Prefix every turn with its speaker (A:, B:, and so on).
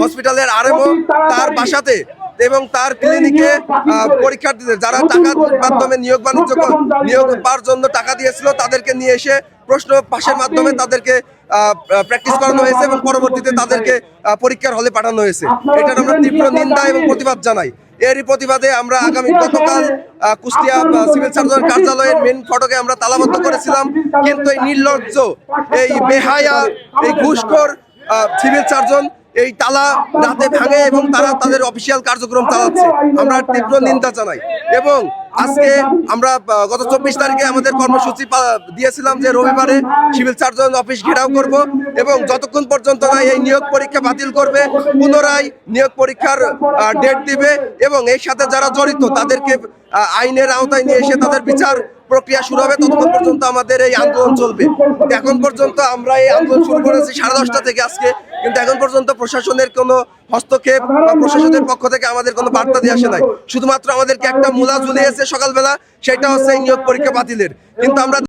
A: হসপিটালের আরএমও তার বাসাতে এবং তার ক্লিনিকে পরীক্ষার্থীদের যারা টাকার মাধ্যমে নিয়োগ বাণিজ্য নিয়োগ পাওয়ার জন্য টাকা দিয়েছিল তাদেরকে নিয়ে এসে প্রশ্ন পাশের মাধ্যমে তাদেরকে প্র্যাকটিস করানো হয়েছে এবং পরবর্তীতে তাদেরকে পরীক্ষার হলে পাঠানো হয়েছে। এটার আমরা তীব্র নিন্দা এবং প্রতিবাদ জানাই। এরই প্রতিবাদে আমরা আগামী গতকাল কুষ্টিয়া সিভিল সার্জন কার্যালয়ের মেন ফটকে আমরা তালাবদ্ধ করেছিলাম। কিন্তু এই নির্লজ্জ এই বেহায়া এই ঘুষখোর সিভিল সার্জন এই তালা রাতে ভাঙে এবং তারা তাদের অফিসিয়াল কার্যক্রম চালাচ্ছে। আমরা তীব্র নিন্দা জানাই। এবং আজকে আমরা গত চব্বিশ তারিখে আমাদের কর্মসূচি দিয়েছিলাম যে রবিবারে সিভিল সার্জন অফিস ঘেরাও করব এবং যতক্ষণ পর্যন্ত না এই নিয়োগ পরীক্ষা বাতিল করবে, পুনরায় নিয়োগ পরীক্ষার ডেট দিবে এবং এর সাথে যারা জড়িত তাদেরকে আইনের আওতায় নিয়ে এসে তাদের বিচার প্রক্রিয়া শুরু হবে, ততক্ষণ পর্যন্ত আমাদের এই আন্দোলন চলবে। এখন পর্যন্ত আমরা এই আন্দোলন শুরু করেছি সাড়ে দশটা থেকে আজকে। কিন্তু এখন পর্যন্ত প্রশাসনের কোনো হস্তক্ষেপ বা প্রশাসনের পক্ষ থেকে আমাদের কোনো বার্তা দিয়ে আসে নাই। শুধুমাত্র আমাদেরকে একটা মূলা ঝুলিয়েছে সকালবেলা সেটা হচ্ছে এই নিয়োগ পরীক্ষা বাতিলের। কিন্তু আমরা